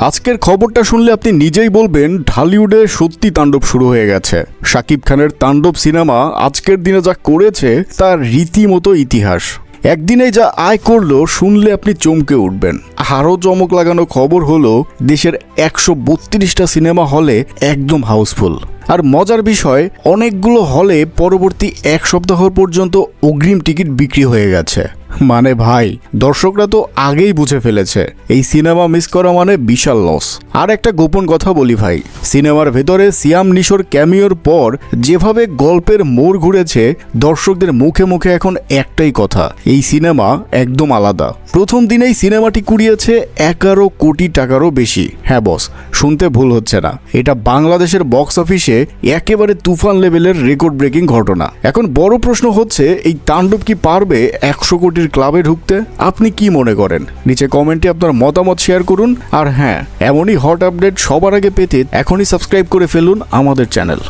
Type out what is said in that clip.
আজকের খবরটা শুনলে আপনি নিজেই বলবেন, ঢালিউডে সত্যি তাণ্ডব শুরু হয়ে গেছে। শাকিব খানের তাণ্ডব সিনেমা আজকের দিনে যা করেছে, তার রীতিমতো ইতিহাস। একদিনেই যা আয় করল, শুনলে আপনি চমকে উঠবেন। আরও চমক লাগানো খবর হলো, দেশের একশো বত্রিশটা সিনেমা হলে একদম হাউসফুল। আর মজার বিষয়, অনেকগুলো হলে পরবর্তী এক সপ্তাহ পর্যন্ত অগ্রিম টিকিট বিক্রি হয়ে গেছে। মানে ভাই, দর্শকরা তো আগেই বুঝে ফেলেছে, এই সিনেমা মিস করা মানে বিশাল লস আর একটা গোপন কথা বলি ভাই, সিনেমার ভেতরে সিয়াম নিশোর ক্যামিওর পর যেভাবে গল্পের মোড় ঘুরেছে, দর্শকদের মুখে মুখে এখন একটাই কথা, এই সিনেমা একদম আলাদা। প্রথম দিনেই সিনেমাটি কুড়িয়েছে এগারো কোটি টাকারও বেশি। হ্যাঁ বস, শুনতে ভুল হচ্ছে না। এটা বাংলাদেশের বক্স অফিসে একেবারে তুফান লেভেলের রেকর্ড ব্রেকিং ঘটনা। এখন বড় প্রশ্ন হচ্ছে, এই তাণ্ডব কি পারবে একশো কোটির ক্লাবে ঢুকতে? আপনি কি মনে করেন? নিচে কমেন্টে আপনার মতামত শেয়ার করুন। আর হ্যাঁ এমনই হট আপডেট সবার আগে পেতে এখনই সাবস্ক্রাইব করে ফেলুন আমাদের চ্যানেল